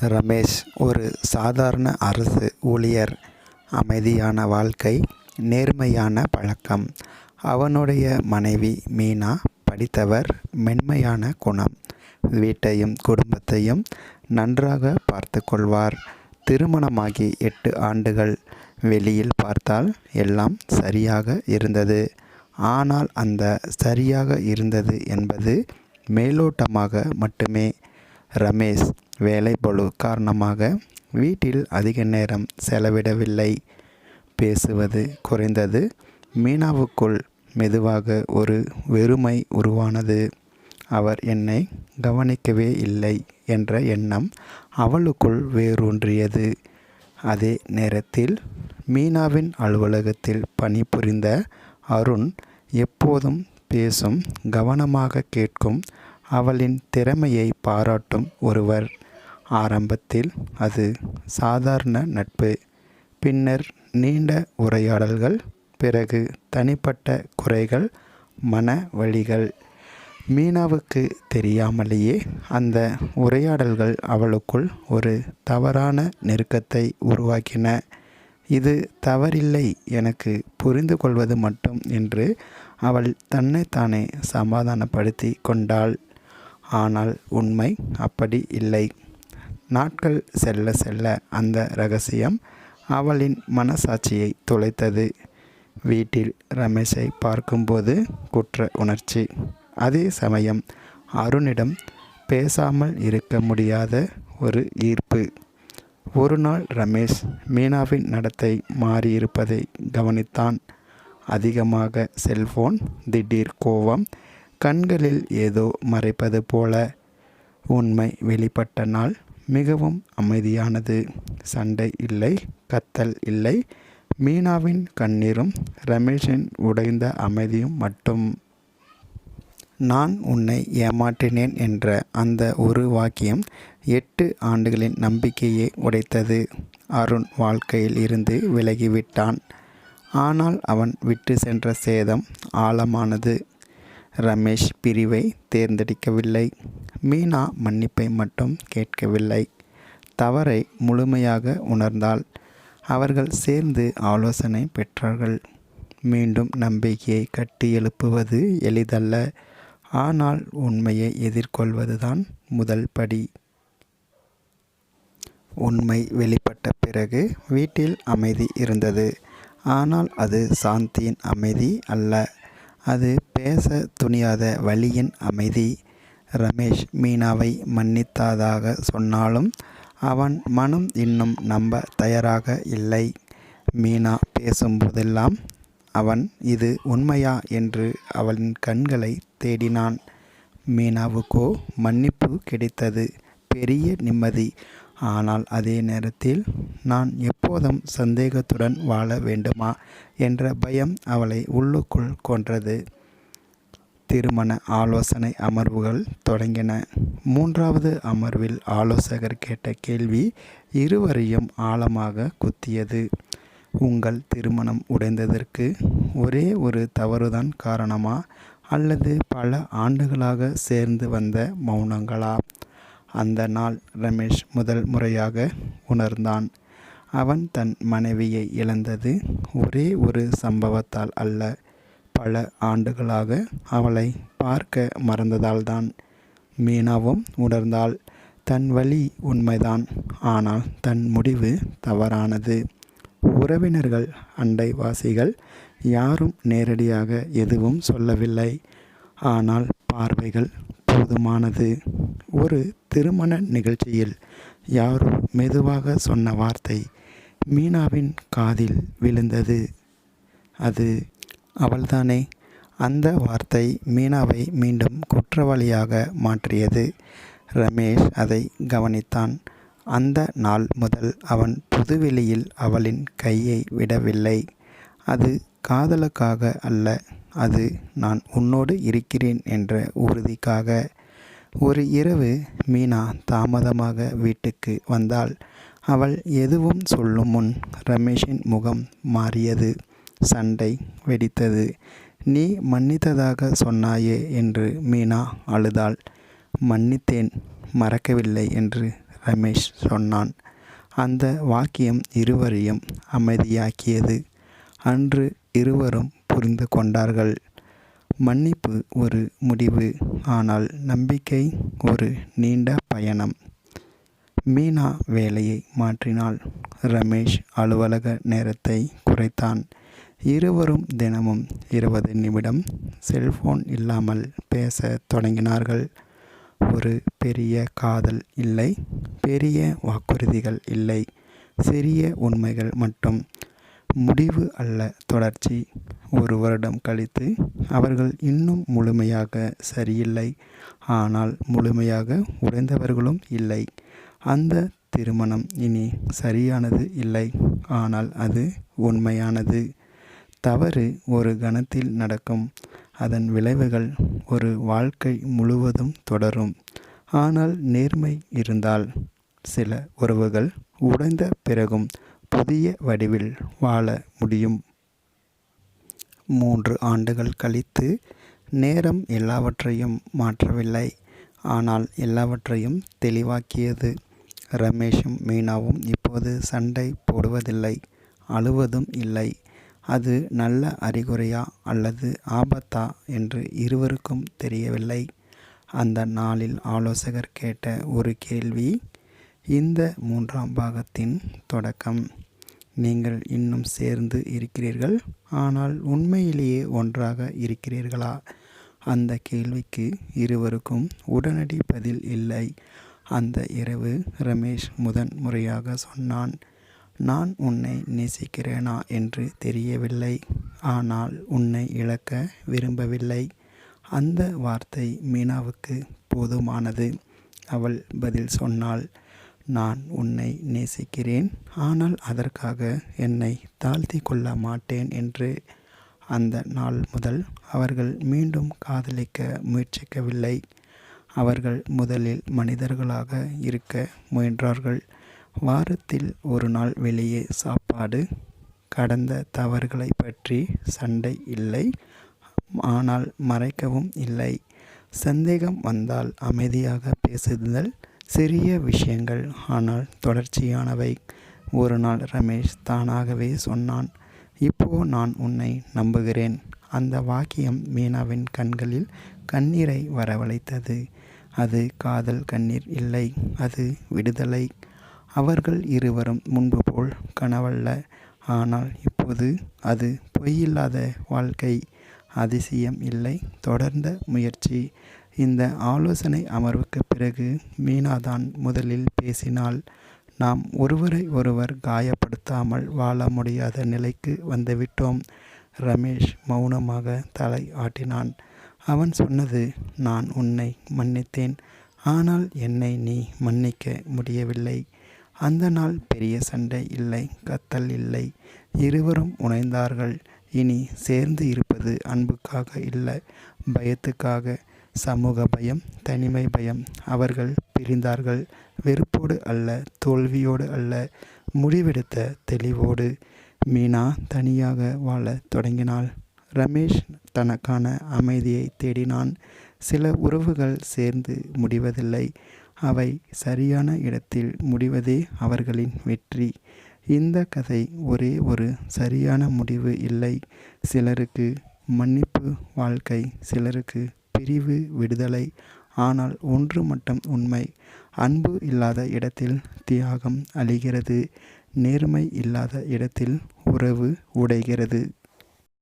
ரமேஷ் ஒரு சாதாரண அரசு ஊழியர் அமைதியான வாழ்க்கை நேர்மையான பழக்கம். அவனுடைய மனைவி மீனா படித்தவர் மென்மையான குணம். வீட்டையும் குடும்பத்தையும் நன்றாக பார்த்து கொள்வார். திருமணமாகி எட்டு ஆண்டுகள். வெளியில் பார்த்தால் எல்லாம் சரியாக இருந்தது. ஆனால் அந்த சரியாக இருந்தது என்பது மேலோட்டமாக மட்டுமே. ரமேஷ் வேலைப்பளு காரணமாக வீட்டில் அதிக நேரம் செலவிடவில்லை. பேசுவது குறைந்தது. மீனாவுக்குள் மெதுவாக ஒரு வெறுமை உருவானது. அவர் என்னை கவனிக்கவே இல்லை என்ற எண்ணம் அவளுக்குள் வேரூன்றியது. அதே நேரத்தில் மீனாவின் அலுவலகத்தில் பணிபுரிந்த அருண் எப்போதும் பேசும் கவனமாக கேட்கும் அவளின் திறமையை பாராட்டும் ஒருவர். ஆரம்பத்தில் அது சாதாரண நட்பு பின்னர் நீண்ட உரையாடல்கள் பிறகு தனிப்பட்ட குறைகள் மன வழிகள். மீனாவுக்கு தெரியாமலேயே அந்த உரையாடல்கள் அவளுக்குள் ஒரு தவறான நெருக்கத்தை உருவாக்கின. இது தவறில்லை எனக்கு புரிந்து கொள்வது மட்டும் என்று அவள் தன்னைத்தானே சமாதானப்படுத்தி கொண்டாள். ஆனால் உண்மை அப்படி இல்லை. நாட்கள் செல்ல செல்ல அந்த ரகசியம் அவளின் மனசாட்சியை துளைத்தது. வீட்டில் ரமேஷை பார்க்கும்போது குற்ற உணர்ச்சி. அதே சமயம் அருணிடம் பேசாமல் இருக்க முடியாத ஒரு ஈர்ப்பு. ஒரு நாள் ரமேஷ் மீனாவின் நடத்தை மாறியிருப்பதை கவனித்தான். அதிகமாக செல்போன் திடீர் கோபம் கண்களில் ஏதோ மறைப்பது போல உண்மை வெளிப்பட்ட நாள் மிகவும் அமைதியானது. சண்டை இல்லை கத்தல் இல்லை. மீனாவின் கண்ணீரும் ரமேஷின் உடைந்த அமைதியும் மட்டும். நான் உன்னை ஏமாற்றினேன் என்ற அந்த ஒரு வாக்கியம் எட்டு ஆண்டுகளின் நம்பிக்கையை உடைத்தது. அருண் வாழ்க்கையில் இருந்து விலகிவிட்டான். ஆனால் அவன் விட்டு சென்ற சேதம் ஆழமானது. ரமேஷ் பிரிவை தேர்ந்தெடுக்கவில்லை. மீனா மன்னிப்பை மட்டும் கேட்கவில்லை. தவறை முழுமையாக உணர்ந்தால் அவர்கள் சேர்ந்து ஆலோசனை பெற்றார்கள். மீண்டும் நம்பிக்கையை கட்டி எழுப்புவது எளிதல்ல. ஆனால் உண்மையை எதிர்கொள்வதுதான் முதல் படி. உண்மை வெளிப்பட்ட பிறகு வீட்டில் அமைதி இருந்தது. ஆனால் அது சாந்தியின் அமைதி அல்ல. அது பேச துணியாத வழியின் அமைதி ரமேஷ் மீனாவை மன்னித்ததாக சொன்னாலும் அவன் மனம் இன்னும் நம்ப தயாராக இல்லை. மீனா பேசும்போதெல்லாம் அவன் இது உண்மையா? என்று அவளின் கண்களை தேடினான். மீனாவுக்கோ மன்னிப்பு கிடைத்தது பெரிய நிம்மதி. ஆனால் அதே நேரத்தில் நான் எப்போதும் சந்தேகத்துடன் வாழ வேண்டுமா? என்ற பயம் அவளை உள்ளுக்குள் கொன்றது. திருமண ஆலோசனை அமர்வுகள் தொடங்கின. மூன்றாவது அமர்வில் ஆலோசகர் கேட்ட கேள்வி இருவரையும் ஆழமாக குத்தியது. உங்கள் திருமணம் உடைந்ததற்கு ஒரே ஒரு தவறுதான் காரணமா? அல்லது பல ஆண்டுகளாக சேர்ந்து வந்த மௌனங்களா? அந்த நாள் ரமேஷ் முதல் முறையாக உணர்ந்தான். அவன் தன் மனைவியை இழந்தது ஒரே ஒரு சம்பவத்தால் அல்ல. பல ஆண்டுகளாக அவளை பார்க்க மறந்ததால்தான் மீனாவும் உணர்ந்தாள். தன் வழி உண்மைதான் ஆனால் தன் முடிவு தவறானது. உறவினர்கள் அண்டைவாசிகள் யாரும் நேரடியாக எதுவும் சொல்லவில்லை. ஆனால் பார்வைகள் போதுமானது. ஒரு திருமண நிகழ்ச்சியில் யாரோ மெதுவாக சொன்ன வார்த்தை மீனாவின் காதில் விழுந்தது. அது அவள்தானே? அந்த வார்த்தை மீனாவை மீண்டும் குற்றவாளியாக மாற்றியது. ரமேஷ் அதை கவனித்தான். அந்த நாள் முதல் அவன் புதுவெளியில் அவளின் கையை விடவில்லை. அது காதலுக்காக அல்ல அது நான் உன்னோடு இருக்கிறேன் என்ற உறுதிக்காக. ஒரு இரவு மீனா தாமதமாக வீட்டுக்கு வந்தாள். அவள் எதுவும் சொல்லும் முன் ரமேஷின் முகம் மாறியது. சண்டை வெடித்தது. நீ மன்னித்ததாக சொன்னாயே என்று மீனா அழுதாள். மன்னித்தேன் மறக்கவில்லை என்று ரமேஷ் சொன்னான். அந்த வாக்கியம் இருவரையும் அமைதியாக்கியது. அன்று இருவரும் புரிந்து கொண்டார்கள். மன்னிப்பு ஒரு முடிவு ஆனால் நம்பிக்கை ஒரு நீண்ட பயணம். மீனா வேலையை மாற்றினாள். ரமேஷ் அலுவலக நேரத்தை குறைத்தான். இருவரும் தினமும் இருபது நிமிடம் செல்போன் இல்லாமல் பேச தொடங்கினார்கள். ஒரு பெரிய காதல் இல்லை பெரிய வாக்குறுதிகள் இல்லை சிறிய உண்மைகள் மட்டும். முடிவு அல்ல தொடர்ச்சி. ஒரு வருடம் கழித்து அவர்கள் இன்னும் முழுமையாக சரியில்லை. ஆனால் முழுமையாக உடைந்தவர்களும் இல்லை. அந்த திருமணம் இனி சரியானது இல்லை. ஆனால் அது உண்மையானது. தவறு ஒரு கணத்தில் நடக்கும். அதன் விளைவுகள் ஒரு வாழ்க்கை முழுவதும் தொடரும். ஆனால் நேர்மை இருந்தால் சில உறவுகள் உடைந்த பிறகும் புதிய வடிவில் வாழ முடியும். மூன்று ஆண்டுகள் கழித்து நேரம் எல்லாவற்றையும் மாற்றவில்லை. ஆனால் எல்லாவற்றையும் தெளிவாக்கியது. ரமேஷும் மீனாவும் இப்போது சண்டை போடுவதில்லை. அழுவதும் இல்லை. அது நல்ல அறிகுறியா அல்லது ஆபத்தா என்று இருவருக்கும் தெரியவில்லை. அந்த நாளில் ஆலோசகர் கேட்ட ஒரு கேள்வி இந்த மூன்றாம் பாகத்தின் தொடக்கம். நீங்கள் இன்னும் சேர்ந்து இருக்கிறீர்கள் ஆனால் உண்மையிலேயே ஒன்றாக இருக்கிறீர்களா? அந்த கேள்விக்கு இருவருக்கும் உடனடி பதில் இல்லை. அந்த இரவு ரமேஷ் முதன் முறையாக சொன்னான் நான் உன்னை நேசிக்கிறேனா என்று தெரியவில்லை. ஆனால் உன்னை இழக்க விரும்பவில்லை. அந்த வார்த்தை மீனாவுக்கு போதுமானது. அவள் பதில் சொன்னாள் நான் உன்னை நேசிக்கிறேன். ஆனால் அதற்காக என்னை தாழ்த்தி கொள்ள மாட்டேன் என்று. அந்த நாள் முதல் அவர்கள் மீண்டும் காதலிக்க முயற்சிக்கவில்லை. அவர்கள் முதலில் மனிதர்களாக இருக்க முயன்றார்கள். வாரத்தில் ஒரு நாள் வெளியே சாப்பாடு கடந்த தவறுகளை பற்றி சண்டை இல்லை ஆனால் மறைக்கவும் இல்லை. சந்தேகம் வந்தால் அமைதியாக பேசுதல் சிறிய விஷயங்கள் ஆனால் தொடர்ச்சியானவை. ஒரு நாள் ரமேஷ் தானாகவே சொன்னான் இப்போ நான் உன்னை நம்புகிறேன். அந்த வாக்கியம் மீனாவின் கண்களில் கண்ணீரை வரவழைத்தது. அது காதல் கண்ணீர் இல்லை அது விடுதலை. அவர்கள் இருவரும் முன்பு போல் கனவல்ல. ஆனால் இப்போது அது பொய்யில்லாத வாழ்க்கை. அதிசயம் இல்லை. தொடர்ந்த முயற்சி. இந்த ஆலோசனை அமர்வுக்கு பிறகு மீனாதான் முதலில் பேசினாள். நாம் ஒருவரை ஒருவர் காயப்படுத்தாமல் வாழ முடியாத நிலைக்கு வந்துவிட்டோம். ரமேஷ் மௌனமாக தலை ஆட்டினான். அவன் சொன்னது நான் உன்னை மன்னித்தேன். ஆனால் என்னை நீ மன்னிக்க முடியவில்லை. அந்த நாள் பெரிய சண்டை இல்லை கத்தல் இல்லை. இருவரும் உணைந்தார்கள். இனி சேர்ந்து இருப்பது அன்புக்காக இல்லை பயத்துக்காக. சமூக பயம் தனிமை பயம். அவர்கள் பிரிந்தார்கள். வெறுப்போடு அல்ல தோல்வியோடு அல்ல. முடிவெடுத்த தெளிவோடு மீனா தனியாக வாழ தொடங்கினாள். ரமேஷ் தனக்கான அமைதியை தேடினான். சில உறவுகள் சேர்ந்து முடிவதில்லை. அவை சரியான இடத்தில் முடிவதே அவர்களின் வெற்றி. இந்த கதை ஒரே ஒரு சரியான முடிவு இல்லை. சிலருக்கு மன்னிப்பு வாழ்க்கை சிலருக்கு பிரிவு விடுதலை. ஆனால் ஒன்று மட்டும் உண்மை. அன்பு இல்லாத இடத்தில் தியாகம் அழிகிறது. நேர்மை இல்லாத இடத்தில் உறவு உடைகிறது.